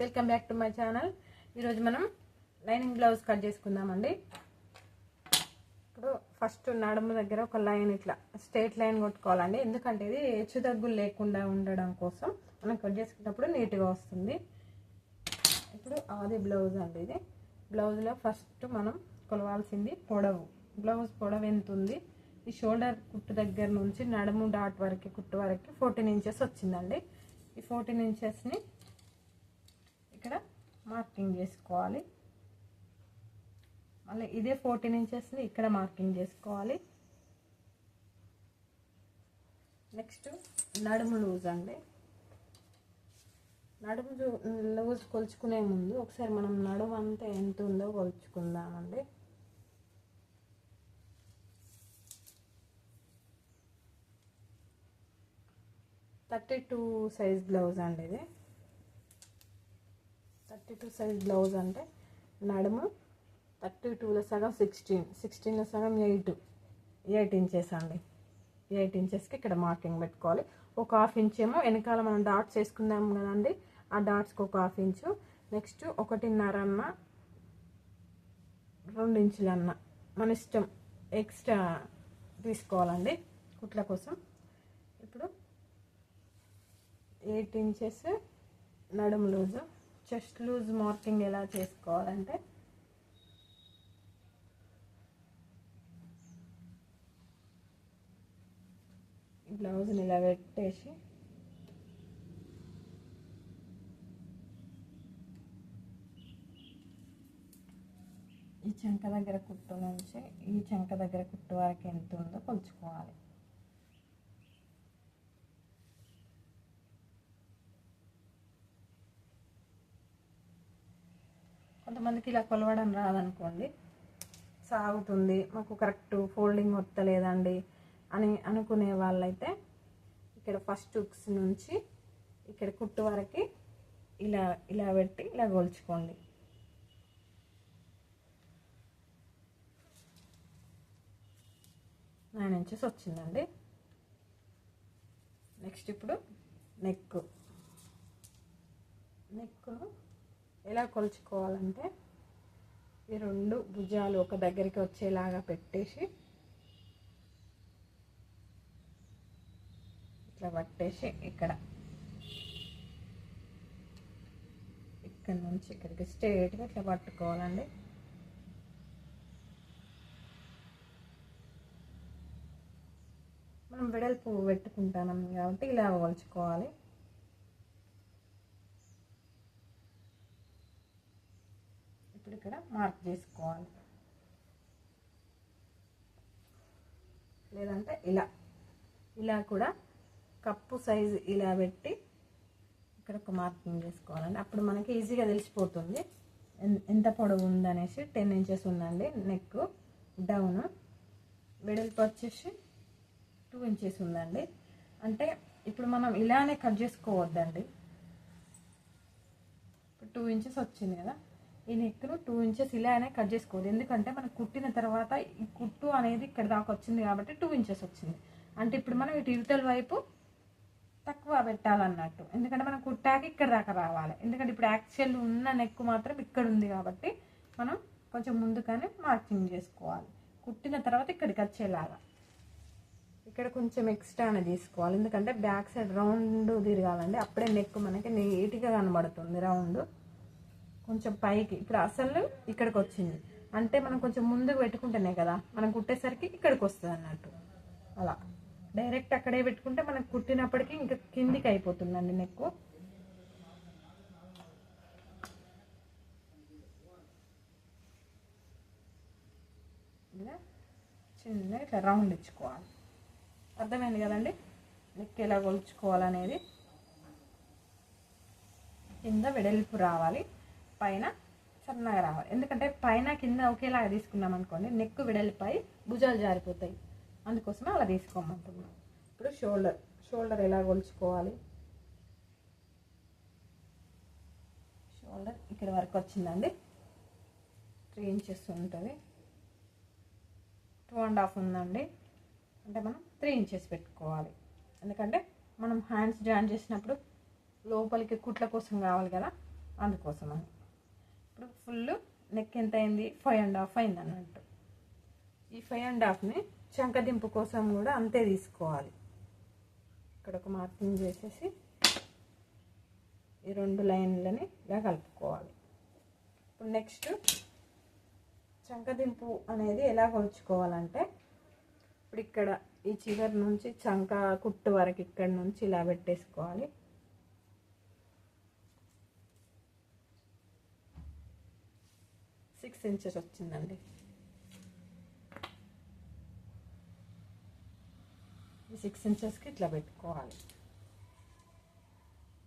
Welcome back to my channel. ఈరోజు మనం lining blouse cut చేసుకుందామండి. ఇప్పుడు ఫస్ట్ నడుము దగ్గర ఒక లైన్ ఇట్లా స్ట్రేట్ లైన్ కొట్టుకోవాలండి. ఎందుకంటే ఇది హెచ్చు దగ్గులు లేకుండా ఉండడం కోసం మనం కట్ చేసుకున్నప్పుడు నీట్గా వస్తుంది. ఇప్పుడు అది బ్లౌజ్ అండి ఇది. బ్లౌజ్లో ఫస్ట్ మనం కొలవాల్సింది పొడవు. బ్లౌజ్ పొడవు ఎంత ఉంది? ఈ షోల్డర్ కుట్టు దగ్గర నుంచి నడుము డాట్ వరకు కుట్టు వరకు ఫోర్టీన్ ఇంచెస్ వచ్చిందండి. ఈ ఫోర్టీన్ ఇంచెస్ని మార్కింగ్ చేసుకోవాలి. మళ్ళీ ఇదే ఫోర్టీన్ ఇంచెస్ని ఇక్కడ మార్కింగ్ చేసుకోవాలి. నెక్స్ట్ నడుము లూజ్ అండి. నడుము లూజ్ కొలుచుకునే ముందు ఒకసారి మనం నడుము అంతా ఎంత ఉందో కొలుచుకుందామండి. థర్టీ టూ సైజ్ బ్లౌజ్ అండి ఇది. థర్టీ టూ సైజ్ బ్లౌజ్ అంటే నడుము థర్టీ టూలో సగం సిక్స్టీన్. సిక్స్టీన్లో సగం ఎయిట్. ఎయిట్ ఇంచెస్ అండి. ఎయిట్ ఇంచెస్కి ఇక్కడ మార్కింగ్ పెట్టుకోవాలి. ఒక హాఫ్ ఇంచ్ ఏమో వెనకాల మనం డాట్స్ వేసుకుందాం కదండి. ఆ డాట్స్కి ఒక హాఫ్ ఇంచు. నెక్స్ట్ ఒకటిన్నర అన్న రెండు ఇంచులు అన్న. మన ఇష్టం ఎక్స్ట్రా తీసుకోవాలండి కుట్ల కోసం. ఇప్పుడు ఎయిట్ ఇంచెస్ నడుము లూజు. చెస్ట్ లూజ్ మార్కింగ్ ఎలా చేసుకోవాలంటే బ్లౌజ్ని ఇలా పెట్టేసి ఈ చంక దగ్గర కుట్టు నుంచి ఈ చంక దగ్గర కుట్టు వరకు ఎంత ఉందో కొలుచుకోవాలి. కొంతమందికి ఇలా కొలవడం రాదనుకోండి. సాగుతుంది మాకు కరెక్ట్ ఫోల్డింగ్ వస్తలేదండి అని అనుకునే వాళ్ళైతే ఇక్కడ ఫస్ట్ హుక్స్ నుంచి ఇక్కడ కుట్టు వరకు ఇలా ఇలా పెట్టి ఇలా గోల్చుకోండి. నైన్ ఇంచెస్ వచ్చిందండి. నెక్స్ట్ ఇప్పుడు నెక్ నెక్ ఎలా కొలుచుకోవాలంటే ఈ రెండు భుజాలు ఒక దగ్గరికి వచ్చేలాగా పెట్టేసి ఇట్లా పట్టేసి ఇక్కడ ఇక్కడ నుంచి ఇక్కడికి స్ట్రేట్గా ఇట్లా పట్టుకోవాలండి. మనం వెడల్పు పెట్టుకుంటాం కాబట్టి ఇలా కొలుచుకోవాలి. ఇప్పుడు ఇక్కడ మార్క్ చేసుకోవాలి. లేదంటే ఇలా. ఇలా కూడా కప్పు సైజు ఇలా పెట్టి ఇక్కడ ఒక మార్కింగ్ చేసుకోవాలండి. అప్పుడు మనకి ఈజీగా తెలిసిపోతుంది. ఎంత పొడవు ఉందనేసి టెన్ ఇంచెస్ ఉందండి నెక్ డౌన్ వెడల్పు వచ్చేసి టూ ఇంచెస్ ఉందండి. అంటే ఇప్పుడు మనం ఇలానే కట్ చేసుకోవద్దండి. ఇప్పుడు టూ ఇంచెస్ వచ్చింది కదా. ఈ నెక్ను టూ ఇంచెస్ ఇలానే కట్ చేసుకోవాలి ఎందుకంటే మనం కుట్టిన తర్వాత ఈ కుట్టు అనేది ఇక్కడ దాకా వచ్చింది కాబట్టి టూ ఇంచెస్ వచ్చింది. అంటే ఇప్పుడు మనం ఇటు ఇవతల వైపు తక్కువ పెట్టాలన్నట్టు. ఎందుకంటే మనం కుట్టాక ఇక్కడ దాకా రావాలి. ఎందుకంటే ఇప్పుడు యాక్చువల్ ఉన్న నెక్ మాత్రం ఇక్కడ ఉంది కాబట్టి మనం కొంచెం ముందుగానే మార్కింగ్ చేసుకోవాలి. కుట్టిన తర్వాత ఇక్కడికి వచ్చేలాగా. ఇక్కడ కొంచెం ఎక్స్ట్రానే తీసుకోవాలి. ఎందుకంటే బ్యాక్ సైడ్ రౌండ్ తిరగాలండి. అప్పుడే నెక్ మనకి నీట్గా కనబడుతుంది రౌండ్ కొంచెం పైకి. ఇప్పుడు అసలు ఇక్కడికి వచ్చింది అంటే మనం కొంచెం ముందుకు పెట్టుకుంటేనే కదా మనం కుట్టేసరికి ఇక్కడికి వస్తుంది అన్నట్టు. అలా. డైరెక్ట్ అక్కడే పెట్టుకుంటే మనకు కుట్టినప్పటికీ ఇంకా కిందికి అయిపోతుందండి నెక్కు. ఇలా ఇట్లా రౌండ్ ఇచ్చుకోవాలి. అర్థమైంది కదండి? నెక్ ఎలా కొలుచుకోవాలనేది. కింద వెడల్పు రావాలి. పైన సన్నగా రావాలి. ఎందుకంటే పైన కింద ఒకేలాగా తీసుకున్నాం అనుకోండి నెక్ విడలిపై భుజాలు జారిపోతాయి. అందుకోసమే అలా తీసుకోమంటున్నాం. ఇప్పుడు షోల్డర్ షోల్డర్ ఎలా కొలుచుకోవాలి? షోల్డర్ ఇక్కడ వరకు వచ్చిందండి. త్రీ ఇంచెస్ ఉంటుంది. టూ అండ్ హాఫ్ ఉందండి. అంటే మనం త్రీ ఇంచెస్ పెట్టుకోవాలి. ఎందుకంటే మనం హ్యాండ్స్ జాయిన్ చేసినప్పుడు లోపలికి కుట్ల కోసం కావాలి కదా. అందుకోసం అని ఇప్పుడు ఫుల్ నెక్ ఎంత అయింది? ఫైవ్ అండ్ హాఫ్ అయింది అన్నట్టు. ఈ ఫైవ్ అండ్ హాఫ్ని చంకదింపు కోసం కూడా అంతే తీసుకోవాలి. ఇక్కడ ఒక మార్కింగ్ చేసేసి ఈ రెండు లైన్లని ఇలా కలుపుకోవాలి. ఇప్పుడు నెక్స్ట్ చంకదింపు అనేది ఎలా కొలుచుకోవాలంటే ఇప్పుడు ఇక్కడ ఈ చివరి నుంచి చంక కుట్టు వరకు ఇక్కడ నుంచి ఇలా పెట్టేసుకోవాలి. సిక్స్ ఇంచెస్ వచ్చిందండి. సిక్స్ ఇంచెస్కి ఇట్లా పెట్టుకోవాలి.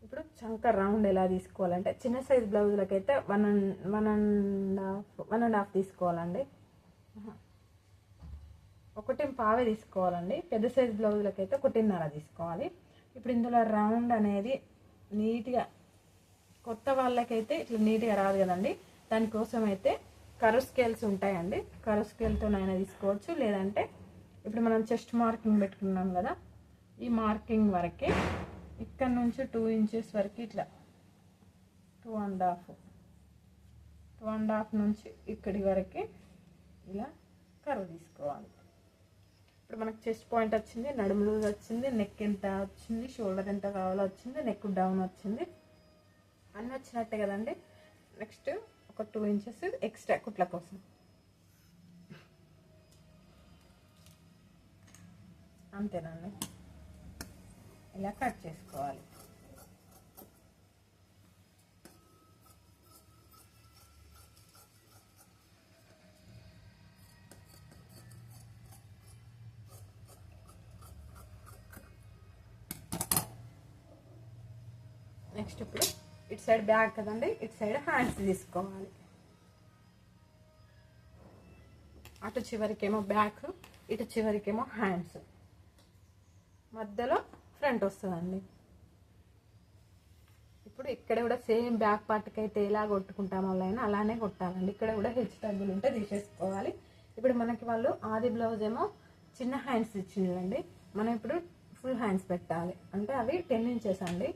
ఇప్పుడు చంక రౌండ్ ఎలా తీసుకోవాలంటే చిన్న సైజ్ బ్లౌజులకి అయితే one and one and half one and half తీసుకోవాలండి. ఒకటి పావే తీసుకోవాలండి. పెద్ద సైజ్ బ్లౌజులకి అయితే ఒకటిన్నర తీసుకోవాలి. ఇప్పుడు ఇందులో రౌండ్ అనేది నీట్గా కొత్త వాళ్ళకైతే ఇట్లా నీట్గా రాదు కదండి. దానికోసం అయితే కరు స్కేల్స్ ఉంటాయండి. కరు స్కేల్తోనైనా తీసుకోవచ్చు. లేదంటే ఇప్పుడు మనం చెస్ట్ మార్కింగ్ పెట్టుకున్నాం కదా ఈ మార్కింగ్ వరకే ఇక్కడ నుంచి టూ ఇంచెస్ వరకు ఇట్లా two and half two and half నుంచి ఇక్కడి వరకే ఇలా కరువు తీసుకోవాలి. ఇప్పుడు మనకు చెస్ట్ పాయింట్ వచ్చింది నడుము లూజ్ వచ్చింది నెక్ ఎంత వచ్చింది షోల్డర్ ఎంత కావాలో వచ్చింది నెక్ డౌన్ వచ్చింది. అన్నీ వచ్చినట్టే కదండి. నెక్స్ట్ ఒక టూ ఇంచెస్ ఎక్స్ట్రా కుట్ల కోసం. అంతేనండి ఇలా కట్ చేసుకోవాలి. నెక్స్ట్ ఇప్పుడు ఇటు సైడ్ బ్యాక్ కదండి ఇటు సైడ్ హ్యాండ్స్ తీసుకోవాలి. అటు చివరికేమో బ్యాక్ ఇటు చివరికేమో హ్యాండ్స్. మధ్యలో ఫ్రంట్ వస్తుందండి. ఇప్పుడు ఇక్కడ కూడా సేమ్ బ్యాక్ పార్ట్కి అయితే ఎలా కొట్టుకుంటామో లైన్ అలానే కొట్టాలండి. ఇక్కడ కూడా హెచ్ తగ్గులు ఉంటే తీసేసుకోవాలి. ఇప్పుడు మనకి వాళ్ళు ఆది బ్లౌజ్ ఏమో చిన్న హ్యాండ్స్ ఇచ్చిందండి మనం ఇప్పుడు ఫుల్ హ్యాండ్స్ పెట్టాలి. అంటే అవి టెన్ ఇంచెస్ అండి.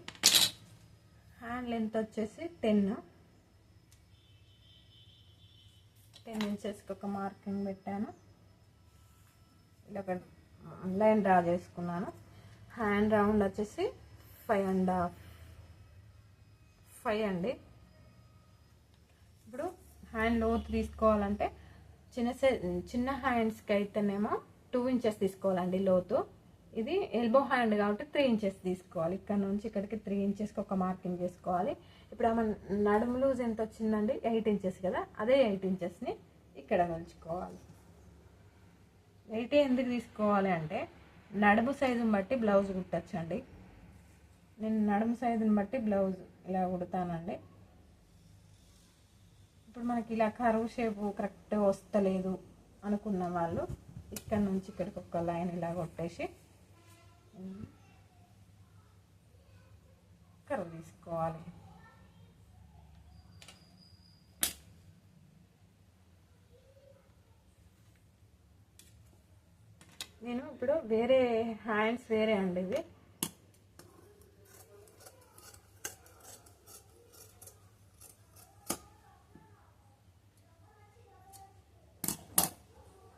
హ్యాండ్ లెంత్ వచ్చేసి టెన్ టెన్ ఇంచెస్కి ఒక మార్కింగ్ పెట్టాను. ఇలా ఒక లైన్ డ్రా చేసుకున్నాను. హ్యాండ్ రౌండ్ వచ్చేసి ఫైవ్ అండ్ హాఫ్ ఫైవ్ అండి. ఇప్పుడు హ్యాండ్ లోత్ తీసుకోవాలంటే చిన్న చిన్న హ్యాండ్స్కి అయితేనేమో టూ ఇంచెస్ తీసుకోవాలండి లోతు. ఇది ఎల్బో హ్యాండ్ కాబట్టి త్రీ ఇంచెస్ తీసుకోవాలి. ఇక్కడ నుంచి ఇక్కడికి త్రీ ఇంచెస్కి ఒక మార్కింగ్ చేసుకోవాలి. ఇప్పుడు ఆమె నడుము లూజ్ ఎంత వచ్చిందండి? ఎయిట్ ఇంచెస్ కదా? అదే ఎయిట్ ఇంచెస్ని ఇక్కడ ఉంచుకోవాలి. ఎయిట్ ఎందుకు తీసుకోవాలి అంటే నడుము సైజుని బట్టి బ్లౌజ్ కుట్టచ్చండి. నేను నడుము సైజుని బట్టి బ్లౌజ్ ఇలా కుడతానండి. ఇప్పుడు మనకి ఇలా కరువు షేపు కరెక్ట్గా వస్తలేదు అనుకున్న వాళ్ళు ఇక్కడ నుంచి ఇక్కడికి ఒక లైన్ ఇలా కొట్టేసి కర్రీ తీసుకోవాలి నేను ఇప్పుడు వేరే హ్యాండ్స్ వేరే అండి ఇవి.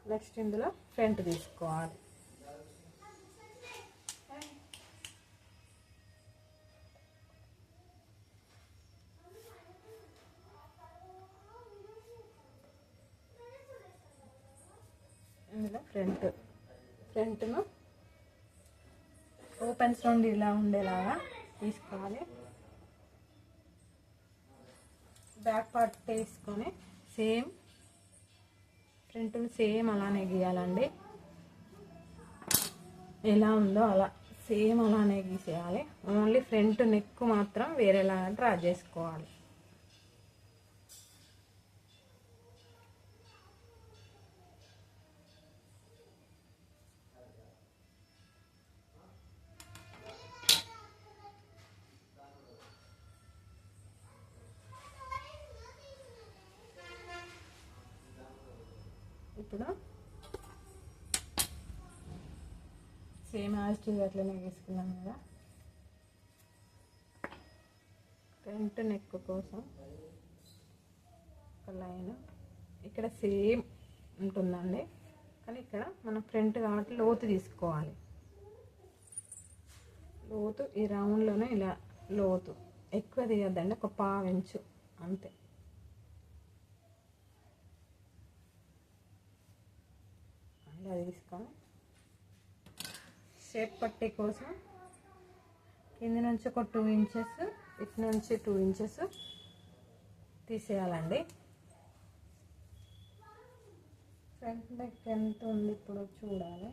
నెక్స్ట్ ఇందులో ఫ్రంట్ తీసుకోవాలి ఇందులో ఫ్రంట్. ఫ్రంట్ను ఓపెన్స్ రెండు ఇలా ఉండేలాగా తీసుకోవాలి. బ్యాక్ పార్ట్ తీసుకొని సేమ్ ఫ్రంట్ను సేమ్ అలానే గీయాలండి. ఎలా ఉందో అలా సేమ్ అలానే గీసేయాలి. ఓన్లీ ఫ్రంట్ నెక్ మాత్రం వేరేలాగా డ్రా చేసుకోవాలి. సేమ్ యాజ్ అట్లనే వేసుకున్నాం కదా. ఫ్రంట్ నెక్ కోసం ఒక లైన్. ఇక్కడ సేమ్ ఉంటుందండి. కానీ ఇక్కడ మనం ఫ్రంట్ కాబట్టి లోతు తీసుకోవాలి. లోతు ఈ రౌండ్లోనే ఇలా లోతు. ఎక్కువ తీయద్దండి ఒక పావించు అంతే. ఇలా తీసుకొని షేప్ పట్టీ కోసం కింద నుంచి ఒక టూ ఇంచెస్ ఇటు నుంచి టూ ఇంచెస్ తీసేయాలండి. ఫ్రంట్ నెక్ ఎంత ఉంది ఇప్పుడు చూడాలి.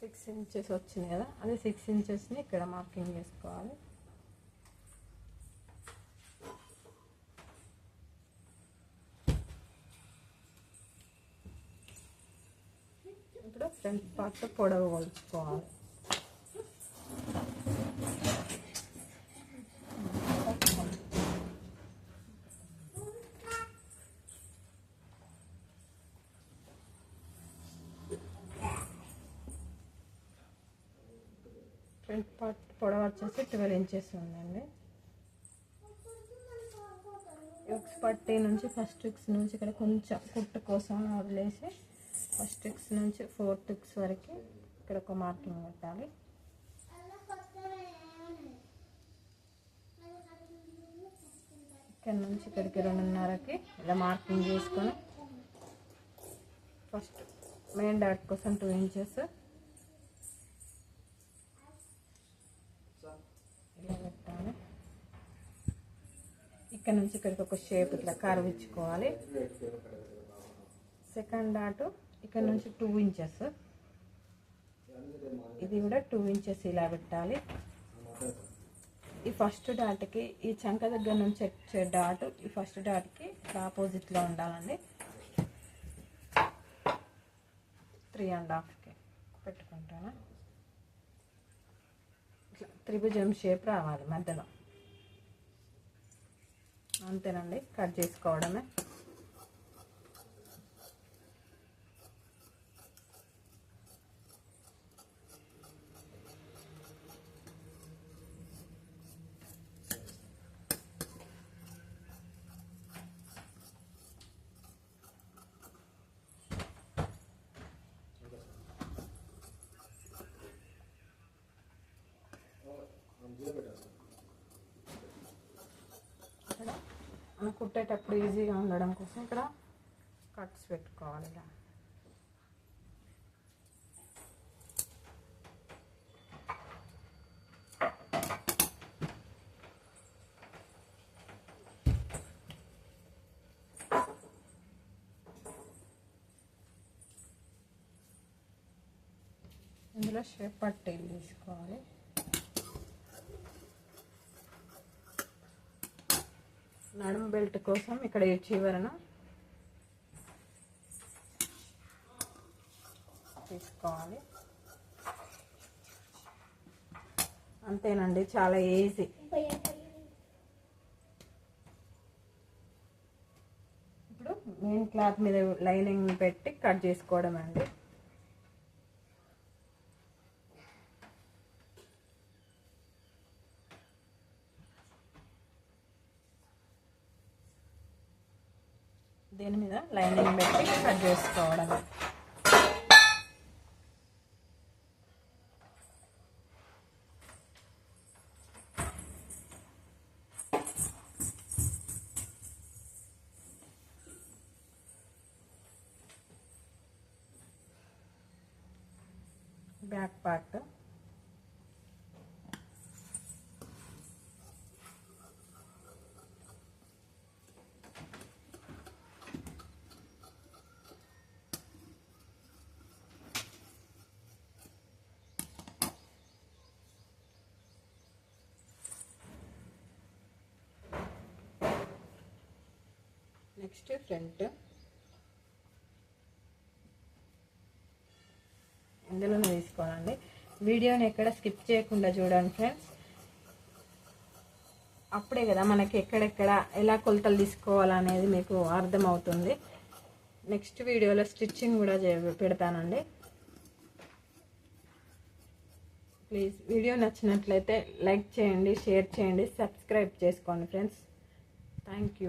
సిక్స్ ఇంచెస్ వచ్చింది కదా అదే సిక్స్ ఇంచెస్ని ఇక్కడ మార్కింగ్ చేసుకోవాలి. ఇప్పుడు ఫ్రంట్ పార్ట్ పొడవు కొలుచుకోవాలి. ఫ్రంట్ పార్ట్ పొడవ వచ్చేసి ట్వెల్వ్ ఇంచెస్ ఉందండి. ఎక్స్ పట్టి నుంచి ఫస్ట్ ఎక్స్ నుంచి ఇక్కడ కొంచెం కుట్టు కోసం వదిలేసి ఫస్ట్ ఎక్స్ నుంచి ఫోర్త్ ఎక్స్ వరకు ఇక్కడ ఒక మార్కింగ్ పెట్టాలి. ఇక్కడ నుంచి ఇక్కడికి రెండున్నరకి ఇలా మార్కింగ్ చేసుకొని ఫస్ట్ మెయిన్ డాట్ కోసం టూ ఇంచెస్. ఇలా పెట్టాలి. ఇక్కడ నుంచి ఇక్కడికి ఒక షేప్ ఇట్లా కర్వ్ ఇచ్చుకోవాలి సెకండ్ డాట్ ఇక్కడ నుంచి టూ ఇంచెస్. ఇది కూడా టూ ఇంచెస్ ఇలా పెట్టాలి. ఈ ఫస్ట్ డాట్కి ఈ చంక దగ్గర నుంచి వచ్చే డాట్ ఈ ఫస్ట్ డాట్కి ఆపోజిట్లో ఉండాలండి. త్రీ అండ్ హాఫ్కి పెట్టుకుంటాను? ఇట్లా త్రిభుజం షేప్ రావాలి మధ్యలో. అంతేనండి కట్ చేసుకోవడమే. ఇక్కడ మనం కుట్టేటప్పుడు ఈజీగా ఉండడం కోసం ఇక్కడ కట్స్ పెట్టుకోవాలి ఇలా. ఇందులో షేప్ పట్టీలు తీసుకోవాలి. నడుము బెల్ట్ కోసం ఇక్కడ ఈ చివరన తీసుకోవాలి. అంతేనండి చాలా ఈజీ ఇప్పుడు మెయిన్ క్లాత్ మీద లైనింగ్ పెట్టి కట్ చేసుకోవడం అండి దీని మీద లైనింగ్ పెట్టి కట్ చేసుకోవడం. Back part next front. ఇందులోనే తీసుకోవాలండి. వీడియోని ఎక్కడ స్కిప్ చేయకుండా చూడండి ఫ్రెండ్స్. అప్పుడే కదా మనకి ఎక్కడెక్కడ ఎలా కొలతలు తీసుకోవాలనేది మీకు అర్థమవుతుంది. నెక్స్ట్ వీడియోలో స్టిచ్చింగ్ కూడా పెడతానండి. ప్లీజ్ వీడియో నచ్చినట్లయితే లైక్ చేయండి షేర్ చేయండి సబ్స్క్రైబ్ చేసుకోండి ఫ్రెండ్స్. థ్యాంక్